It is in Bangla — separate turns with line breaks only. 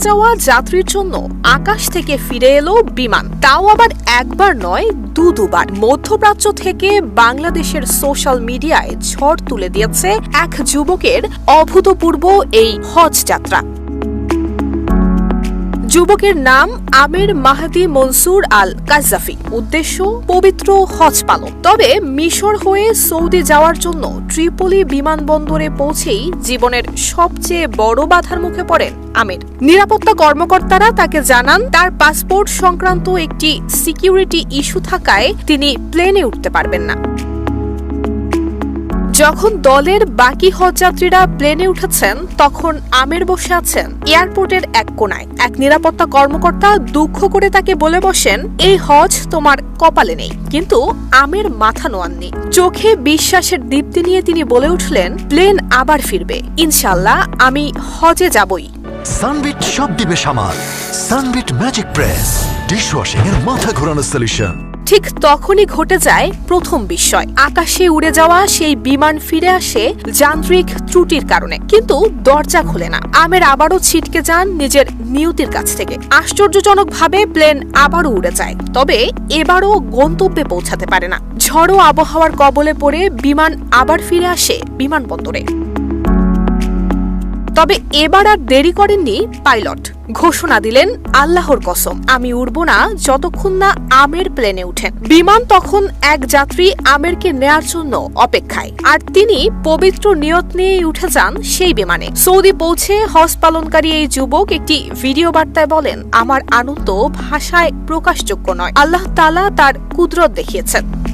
যাওয়া যাত্রীর জন্য আকাশ থেকে ফিরে এলো বিমান। তাও আবার একবার নয়, দু দুবার। মধ্যপ্রাচ্য থেকে বাংলাদেশের সোশ্যাল মিডিয়ায় ঝড় তুলে দিয়েছে এক যুবকের অভূতপূর্ব এই হজ যাত্রা। যুবকের নাম আমির মাহাদি মনসুর আল কাজাফি উদ্দেশ্য, পবিত্র হজ পালন। তবে মিশর হয়ে সৌদি যাওয়ার জন্য ট্রিপলি বিমানবন্দরে পৌঁছেই জীবনের সবচেয়ে বড় বাধার মুখে পড়েন আমির। নিরাপত্তা কর্মকর্তারা তাকে জানান, তার পাসপোর্ট সংক্রান্ত একটি সিকিউরিটি ইস্যু থাকায় তিনি প্লেনে উঠতে পারবেন না। যখন দলের বাকি হজযাত্রীরা প্লেনে উঠেছেন, তখন আমের বসে আছেন এয়ারপোর্টের এক কোনায়। এক নিরাপত্তা কর্মকর্তা দুঃখ করে তাকে বলে বসেন, এই হজ তোমার কপালে নেই। কিন্তু আমের মাথা নোয়াননি। চোখে বিশ্বাসের দীপ্তি নিয়ে তিনি বলে উঠলেন, প্লেন আবার ফিরবে। ইনশাল্লাহ আমি হজে যাবই।
সানবিট সব দিবে সামাল। সানবিট ম্যাজিক প্রেস ডিশওয়াশিং এর মাথা ঘোরানো সলিউশন
ঠিক তখনই ঘটে যায় প্রথম বিস্ময়। আকাশে উড়ে যাওয়া সেই বিমান ফিরে আসে যান্ত্রিক ত্রুটির কারণে। কিন্তু দরজা খোলে না। আমের আবারও ছিটকে যান নিজের নিয়তির কাছ থেকে। আশ্চর্যজনকভাবে প্লেন আবারও উড়ে যায়। তবে এবারও গন্তব্যে পৌঁছাতে পারে না। ঝড়ো আবহাওয়ার কবলে পড়ে বিমান আবার ফিরে আসে বিমানবন্দরে। তবে এবার আর দেরি করেননি পাইলট। ঘোষণা দিলেন, আল্লাহর কসম, আমি উড়ব না যতক্ষণ না আমের প্লেনে উঠেন। বিমান তখন এক যাত্রী আমেরকে নেয়ার জন্য অপেক্ষায়। আর তিনি পবিত্র নিয়ত নিয়েই উঠে যান সেই বিমানে। সৌদি পৌঁছে হজ পালনকারী এই যুবক একটি ভিডিও বার্তায় বলেন, আমার আনন্দ ভাষায় প্রকাশযোগ্য নয়। আল্লাহ তালা তার কুদরত দেখিয়েছেন।